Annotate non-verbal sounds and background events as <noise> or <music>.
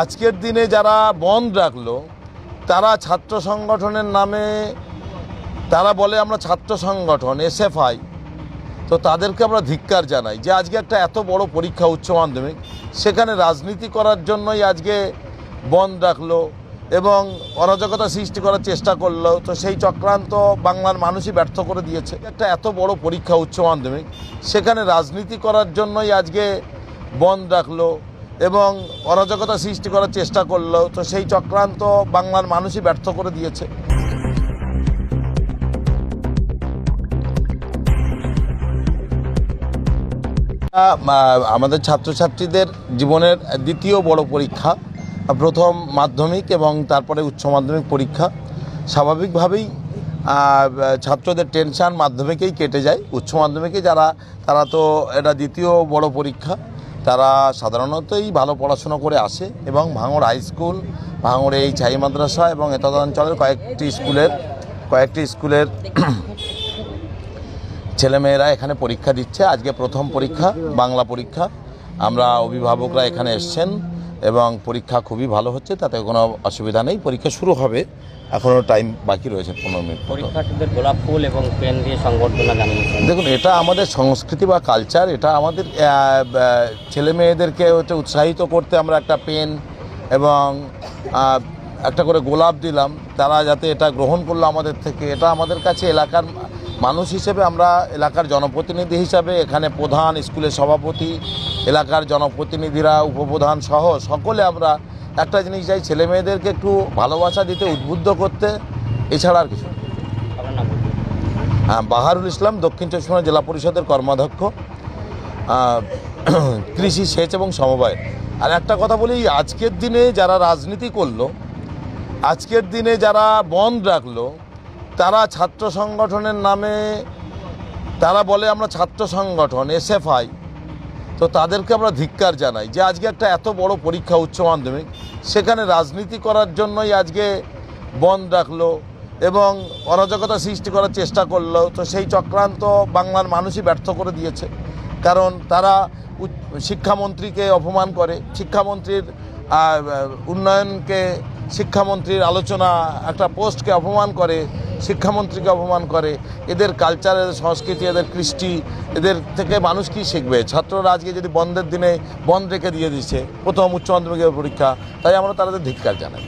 আজকের দিনে যারা বন্ধ রাখল, তারা ছাত্র সংগঠনের নামে, তারা বলে আমরা ছাত্র সংগঠন, এসএফআই, তো তাদেরকে আমরা ধিক্কার জানাই যে আজকে একটা এত বড় পরীক্ষা উচ্চ মাধ্যমিক, সেখানে রাজনীতি করার জন্যই আজকে বন্ধ রাখল এবং অরাজকতা সৃষ্টি করার চেষ্টা করল। তো সেই চক্রান্ত বাংলার মানুষই ব্যর্থ করে দিয়েছে। একটা এত বড় পরীক্ষা উচ্চ মাধ্যমিক, সেখানে রাজনীতি করার জন্যই আজকে বন্ধ রাখল। এবং অরাজকতা সৃষ্টি করার চেষ্টা করল। তো সেই চক্রান্ত বাংলার মানুষই ব্যর্থ করে দিয়েছে। আমাদের ছাত্রছাত্রীদের জীবনের দ্বিতীয় বড় পরীক্ষা, প্রথম মাধ্যমিক এবং তারপরে উচ্চ মাধ্যমিক পরীক্ষা। স্বাভাবিকভাবেই ছাত্রদের টেনশান মাধ্যমিকেই কেটে যায়। উচ্চ মাধ্যমিকে যারা, তারা তো এটা দ্বিতীয় বড় পরীক্ষা। তারা সাধারণতই ভালো পড়াশুনো করে আসে এবং ভাঙড় হাই স্কুল ভাঙড়ে এই ছাই মাদ্রাসা এবং এতদ অঞ্চলের কয়েকটি স্কুলের কয়েকটি স্কুলের <clears throat> ছেলেমেয়েরা এখানে পরীক্ষা দিচ্ছে। আজকে প্রথম পরীক্ষা, বাংলা পরীক্ষা। আমরা অভিভাবকরা এখানে এসছেন। এবং পরীক্ষা খুবই ভালো হচ্ছে তাতে কোনো অসুবিধা নেই পরীক্ষা শুরু হবে। এখনও টাইম বাকি রয়েছে পনেরো মিনিট। পরীক্ষার্থীদের গোলাপ ফুল এবং পেন দিয়ে সংবর্ধনা জানিয়েছেন। দেখুন এটা আমাদের সংস্কৃতি বা কালচার এটা আমাদের ছেলে মেয়েদেরকে হচ্ছে উৎসাহিত করতে আমরা একটা পেন এবং একটা করে গোলাপ দিলাম তারা যাতে এটা গ্রহণ করল আমাদের থেকে। এটা আমাদের কাছে এলাকার মানুষ হিসেবে আমরা এলাকার জনপ্রতিনিধি হিসাবে এখানে প্রধান স্কুলের সভাপতি এলাকার জনপ্রতিনিধিরা উপপ্রধান সহ সকলে আমরা একটা জিনিস চাই ছেলে মেয়েদেরকে একটু ভালোবাসা দিতে উদ্বুদ্ধ করতে এছাড়া আর কিছু। হ্যাঁ, বাহারুল ইসলাম দক্ষিণ চব্বিশ পরগনা জেলা পরিষদের কর্মাধ্যক্ষ। <clears throat> কৃষি সেচ এবং সমবায়। আর একটা কথা বলি আজকের দিনে যারা রাজনীতি করল আজকের দিনে যারা বন্ধ রাখল তারা ছাত্র সংগঠনের নামে তারা বলে আমরা ছাত্র সংগঠন এসএফআই তো তাদেরকে আমরা ধিক্কার জানাই যে আজকে একটা এত বড় পরীক্ষা উচ্চ মাধ্যমিক, সেখানে রাজনীতি করার জন্যই আজকে বন্ধ রাখল এবং অরাজকতা সৃষ্টি করার চেষ্টা করল। তো সেই চক্রান্ত বাংলার মানুষই ব্যর্থ করে দিয়েছে। কারণ তারা শিক্ষামন্ত্রীকে অপমান করে, শিক্ষামন্ত্রীর উন্নয়নকে, শিক্ষামন্ত্রীর আলোচনা, একটা পোস্টকে অপমান করে শিক্ষামন্ত্রীকে অপমান করে। এদের কালচার এদের সংস্কৃতি, এদের কৃষ্টি, এদের থেকে মানুষ কি শিখবে? ছাত্ররা আজকে যদি বন্ধের দিনে বন্ধ রেখে দিয়ে দিচ্ছে, প্রথম উচ্চ মাধ্যমিকের পরীক্ষা, তাই আমরা তাদের ধিক্কার জানাই।